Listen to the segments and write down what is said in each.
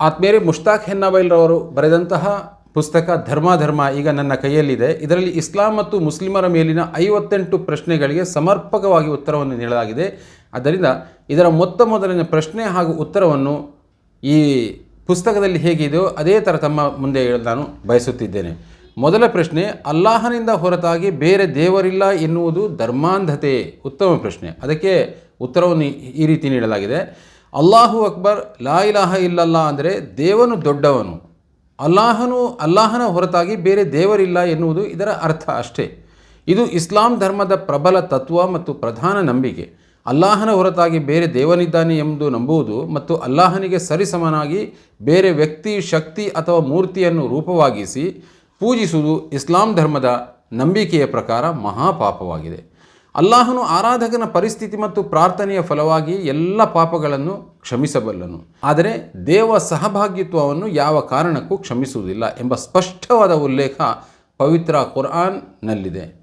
ಆತ್ಮೇರಿ ಮುಷ್ತಾಕ್ ಹೆನ್ನಾಬೈಲ್ರವರು ಬರೆದಂತಹ ಪುಸ್ತಕ ಧರ್ಮಾಧರ್ಮ ಈಗ ನನ್ನ ಕೈಯಲ್ಲಿದೆ. ಇದರಲ್ಲಿ ಇಸ್ಲಾಂ ಮತ್ತು ಮುಸ್ಲಿಮರ ಮೇಲಿನ ಐವತ್ತೆಂಟು ಪ್ರಶ್ನೆಗಳಿಗೆ ಸಮರ್ಪಕವಾಗಿ ಉತ್ತರವನ್ನು ನೀಡಲಾಗಿದೆ. ಆದ್ದರಿಂದ ಇದರ ಮೊತ್ತ ಮೊದಲಿನ ಪ್ರಶ್ನೆ ಹಾಗೂ ಉತ್ತರವನ್ನು ಈ ಪುಸ್ತಕದಲ್ಲಿ ಹೇಗಿದೆಯೋ ಅದೇ ಥರ ತಮ್ಮ ಮುಂದೆ ಹೇಳಲು ನಾನು ಬಯಸುತ್ತಿದ್ದೇನೆ. ಮೊದಲ ಪ್ರಶ್ನೆ, ಅಲ್ಲಾಹನಿಂದ ಹೊರತಾಗಿ ಬೇರೆ ದೇವರಿಲ್ಲ ಎನ್ನುವುದು ಧರ್ಮಾಂಧತೆ? ಉತ್ತಮ ಪ್ರಶ್ನೆ. ಅದಕ್ಕೆ ಉತ್ತರವನ್ನು ಈ ರೀತಿ ನೀಡಲಾಗಿದೆ. ಅಲ್ಲಾಹು ಅಕ್ಬರ್, ಲಾ ಇಲಾಹ ಇಲ್ಲಲ್ಲ ಅಂದರೆ ದೇವನು ದೊಡ್ಡವನು. ಅಲ್ಲಾಹನು, ಅಲ್ಲಾಹನ ಹೊರತಾಗಿ ಬೇರೆ ದೇವರಿಲ್ಲ ಎನ್ನುವುದು ಇದರ ಅರ್ಥ ಅಷ್ಟೇ. ಇದು ಇಸ್ಲಾಂ ಧರ್ಮದ ಪ್ರಬಲ ತತ್ವ ಮತ್ತು ಪ್ರಧಾನ ನಂಬಿಕೆ. ಅಲ್ಲಾಹನ ಹೊರತಾಗಿ ಬೇರೆ ದೇವನಿದ್ದಾನೆ ಎಂದು ನಂಬುವುದು ಮತ್ತು ಅಲ್ಲಾಹನಿಗೆ ಸರಿಸಮನಾಗಿ ಬೇರೆ ವ್ಯಕ್ತಿ, ಶಕ್ತಿ ಅಥವಾ ಮೂರ್ತಿಯನ್ನು ರೂಪವಾಗಿಸಿ ಪೂಜಿಸುವುದು ಇಸ್ಲಾಂ ಧರ್ಮದ ನಂಬಿಕೆಯ ಪ್ರಕಾರ ಮಹಾಪಾಪವಾಗಿದೆ. ಅಲ್ಲಾಹನು ಆರಾಧಕನ ಪರಿಸ್ಥಿತಿ ಮತ್ತು ಪ್ರಾರ್ಥನೆಯ ಫಲವಾಗಿ ಎಲ್ಲ ಪಾಪಗಳನ್ನು ಕ್ಷಮಿಸಬಲ್ಲನು. ಆದರೆ ದೇವ ಸಹಭಾಗಿತ್ವವನ್ನು ಯಾವ ಕಾರಣಕ್ಕೂ ಕ್ಷಮಿಸುವುದಿಲ್ಲ ಎಂಬ ಸ್ಪಷ್ಟವಾದ ಉಲ್ಲೇಖ ಪವಿತ್ರ ಕುರ್ಆನ್ನಲ್ಲಿದೆ.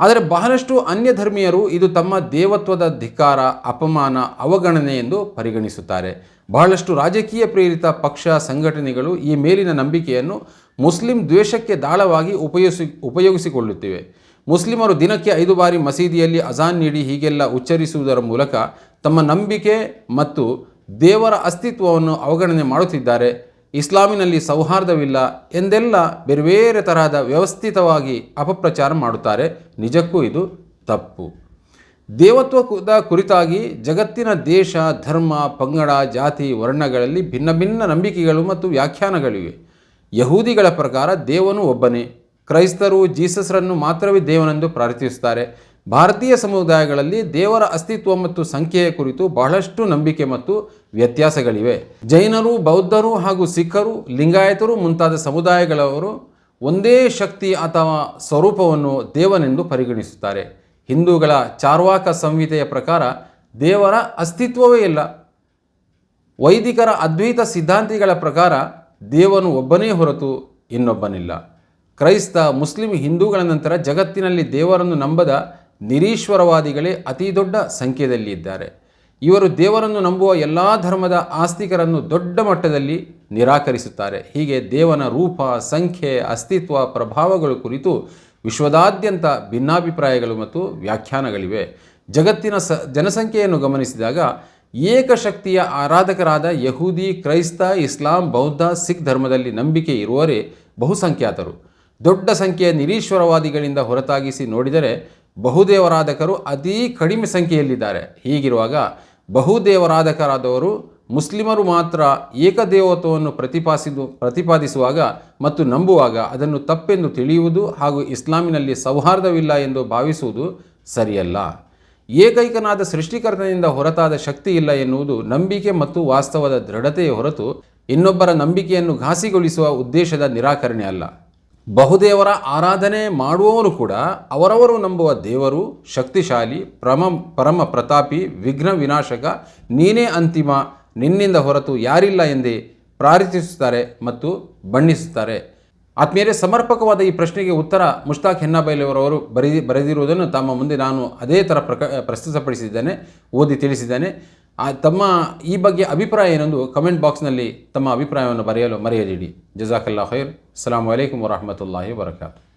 ಆದರೆ ಬಹಳಷ್ಟು ಅನ್ಯ ಧರ್ಮೀಯರು ಇದು ತಮ್ಮ ದೇವತ್ವದ ಧಿಕ್ಕಾರ ಅಪಮಾನ, ಅವಗಣನೆ ಎಂದು ಪರಿಗಣಿಸುತ್ತಾರೆ. ಬಹಳಷ್ಟು ರಾಜಕೀಯ ಪ್ರೇರಿತ ಪಕ್ಷ ಸಂಘಟನೆಗಳು ಈ ಮೇಲಿನ ನಂಬಿಕೆಯನ್ನು ಮುಸ್ಲಿಂ ದ್ವೇಷಕ್ಕೆ ದಾಳವಾಗಿ ಉಪಯೋಗಿಸಿ, ಉಪಯೋಗಿಸಿಕೊಳ್ಳುತ್ತಿವೆ. ಮುಸ್ಲಿಮರು ದಿನಕ್ಕೆ ಐದು ಬಾರಿ ಮಸೀದಿಯಲ್ಲಿ ಅಜಾನ್ ನೀಡಿ ಹೀಗೆಲ್ಲ ಉಚ್ಚರಿಸುವುದರ ಮೂಲಕ ತಮ್ಮ ನಂಬಿಕೆ ಮತ್ತು ದೇವರ ಅಸ್ತಿತ್ವವನ್ನು ಅವಗಣನೆ ಮಾಡುತ್ತಿದ್ದಾರೆ. ಇಸ್ಲಾಮಿನಲ್ಲಿ ಸೌಹಾರ್ದವಿಲ್ಲ ಎಂದೆಲ್ಲ ಬೇರೆ ಬೇರೆ ತರಹದ ವ್ಯವಸ್ಥಿತವಾಗಿ ಅಪಪ್ರಚಾರ ಮಾಡುತ್ತಾರೆ. ನಿಜಕ್ಕೂ ಇದು ತಪ್ಪು. ದೇವತ್ವದ ಕುರಿತಾಗಿ ಜಗತ್ತಿನ ದೇಶ, ಧರ್ಮ, ಪಂಗಡ, ಜಾತಿ, ವರ್ಣಗಳಲ್ಲಿ ಭಿನ್ನ ಭಿನ್ನ ನಂಬಿಕೆಗಳು ಮತ್ತು ವ್ಯಾಖ್ಯಾನಗಳಿವೆ. ಯಹೂದಿಗಳ ಪ್ರಕಾರ ದೇವನು ಒಬ್ಬನೇ. ಕ್ರೈಸ್ತರು ಜೀಸಸ್ರನ್ನು ಮಾತ್ರವೇ ದೇವನೆಂದು ಪ್ರಾರ್ಥಿಸುತ್ತಾರೆ. ಭಾರತೀಯ ಸಮುದಾಯಗಳಲ್ಲಿ ದೇವರ ಅಸ್ತಿತ್ವ ಮತ್ತು ಸಂಖ್ಯೆಯ ಕುರಿತು ಬಹಳಷ್ಟು ನಂಬಿಕೆ ಮತ್ತು ವ್ಯತ್ಯಾಸಗಳಿವೆ. ಜೈನರು, ಬೌದ್ಧರು ಹಾಗೂ ಸಿಖ್ಖರು, ಲಿಂಗಾಯತರು ಮುಂತಾದ ಸಮುದಾಯಗಳವರು ಒಂದೇ ಶಕ್ತಿ ಅಥವಾ ಸ್ವರೂಪವನ್ನು ದೇವನೆಂದು ಪರಿಗಣಿಸುತ್ತಾರೆ. ಹಿಂದೂಗಳ ಚಾರ್ವಾಕ ಸಂಹಿತೆಯ ಪ್ರಕಾರ ದೇವರ ಅಸ್ತಿತ್ವವೇ ಇಲ್ಲ. ವೈದಿಕರ ಅದ್ವೈತ ಸಿದ್ಧಾಂತಿಗಳ ಪ್ರಕಾರ ದೇವನು ಒಬ್ಬನೇ ಹೊರತು ಇನ್ನೊಬ್ಬನಿಲ್ಲ. ಕ್ರೈಸ್ತ, ಮುಸ್ಲಿಂ ಹಿಂದೂಗಳ ನಂತರ ಜಗತ್ತಿನಲ್ಲಿ ದೇವರನ್ನು ನಂಬದ ನಿರೀಶ್ವರವಾದಿಗಳೇ ಅತಿ ದೊಡ್ಡ ಸಂಖ್ಯೆಯಲ್ಲಿ ಇದ್ದಾರೆ. ಇವರು ದೇವರನ್ನು ನಂಬುವ ಎಲ್ಲ ಧರ್ಮದ ಆಸ್ತಿಕರನ್ನು ದೊಡ್ಡ ಮಟ್ಟದಲ್ಲಿ ನಿರಾಕರಿಸುತ್ತಾರೆ. ಹೀಗೆ ದೇವನ ರೂಪ, ಸಂಖ್ಯೆ, ಅಸ್ತಿತ್ವ, ಪ್ರಭಾವಗಳು ಕುರಿತು ವಿಶ್ವದಾದ್ಯಂತ ಭಿನ್ನಾಭಿಪ್ರಾಯಗಳು ಮತ್ತು ವ್ಯಾಖ್ಯಾನಗಳಿವೆ. ಜಗತ್ತಿನ ಸ, ಜನಸಂಖ್ಯೆಯನ್ನು ಗಮನಿಸಿದಾಗ ಏಕಶಕ್ತಿಯ ಆರಾಧಕರಾದ ಯಹೂದಿ, ಕ್ರೈಸ್ತ, ಇಸ್ಲಾಂ, ಬೌದ್ಧ, ಸಿಖ್ ಧರ್ಮದಲ್ಲಿ ನಂಬಿಕೆ ಇರುವರೇ ಬಹುಸಂಖ್ಯಾತರು. ದೊಡ್ಡ ಸಂಖ್ಯೆಯ ನಿರೀಶ್ವರವಾದಿಗಳಿಂದ ಹೊರತಾಗಿಸಿ ನೋಡಿದರೆ ಬಹುದೇವರಾಧಕರು ಅತೀ ಕಡಿಮೆ ಸಂಖ್ಯೆಯಲ್ಲಿದ್ದಾರೆ. ಹೀಗಿರುವಾಗ ಬಹುದೇವರಾಧಕರಾದವರು ಮುಸ್ಲಿಮರು ಮಾತ್ರ ಏಕದೇವತ್ವವನ್ನು ಪ್ರತಿಪಾದಿಸಿದು ಪ್ರತಿಪಾದಿಸುವಾಗ ಮತ್ತು ನಂಬುವಾಗ ಅದನ್ನು ತಪ್ಪೆಂದು ತಿಳಿಯುವುದು ಹಾಗೂ ಇಸ್ಲಾಮಿನಲ್ಲಿ ಸೌಹಾರ್ದವಿಲ್ಲ ಎಂದು ಭಾವಿಸುವುದು ಸರಿಯಲ್ಲ. ಏಕೈಕನಾದ ಸೃಷ್ಟಿಕರ್ತನಿಂದ ಹೊರತಾದ ಶಕ್ತಿ ಇಲ್ಲ ಎನ್ನುವುದು ನಂಬಿಕೆ ಮತ್ತು ವಾಸ್ತವದ ದೃಢತೆಯ ಹೊರತು ಇನ್ನೊಬ್ಬರ ನಂಬಿಕೆಯನ್ನು ಘಾಸಿಗೊಳಿಸುವ ಉದ್ದೇಶದ ನಿರಾಕರಣೆ ಅಲ್ಲ. ಬಹುದೇವರ ಆರಾಧನೆ ಮಾಡುವವರು ಕೂಡ ಅವರವರು ನಂಬುವ ದೇವರು, ಶಕ್ತಿಶಾಲಿ, ಪ್ರಮ, ಪರಮ ಪ್ರತಾಪಿ, ವಿಘ್ನ ವಿನಾಶಕ, ನೀನೇ ಅಂತಿಮ, ನಿನ್ನಿಂದ ಹೊರತು ಯಾರಿಲ್ಲ ಎಂದೇ ಪ್ರಾರ್ಥಿಸುತ್ತಾರೆ ಮತ್ತು ಬಣ್ಣಿಸುತ್ತಾರೆ. ಆತ್ಮೀಯರೇ, ಸಮರ್ಪಕವಾದ ಈ ಪ್ರಶ್ನೆಗೆ ಉತ್ತರ ಮುಷ್ತಾಕ್ ಹೆನ್ನಾಬೈಲವರವರು ಬರೆದಿ, ಬರೆದಿರುವುದನ್ನು ತಮ್ಮ ಮುಂದೆ ನಾನು ಅದೇ ಥರ ಪ್ರಕ, ಪ್ರಸ್ತುತಪಡಿಸಿದ್ದೇನೆ, ಓದಿ ತಿಳಿಸಿದ್ದೇನೆ. ತಮ್ಮ ಈ ಬಗ್ಗೆ ಅಭಿಪ್ರಾಯ ಏನೊಂದು ಕಮೆಂಟ್ ಬಾಕ್ಸ್ನಲ್ಲಿ ತಮ್ಮ ಅಭಿಪ್ರಾಯವನ್ನು ಬರೆಯಲು ಮರೆಯದಿಡಿ. ಜಜಾಕಲ್ಲಾ ಖೈರ್. ಅಸ್ಸಲಾಂ ವಲೈಕಮ್ ವರಹಮತುಲ್ಲಾಹಿ ವಬರಕಾತು.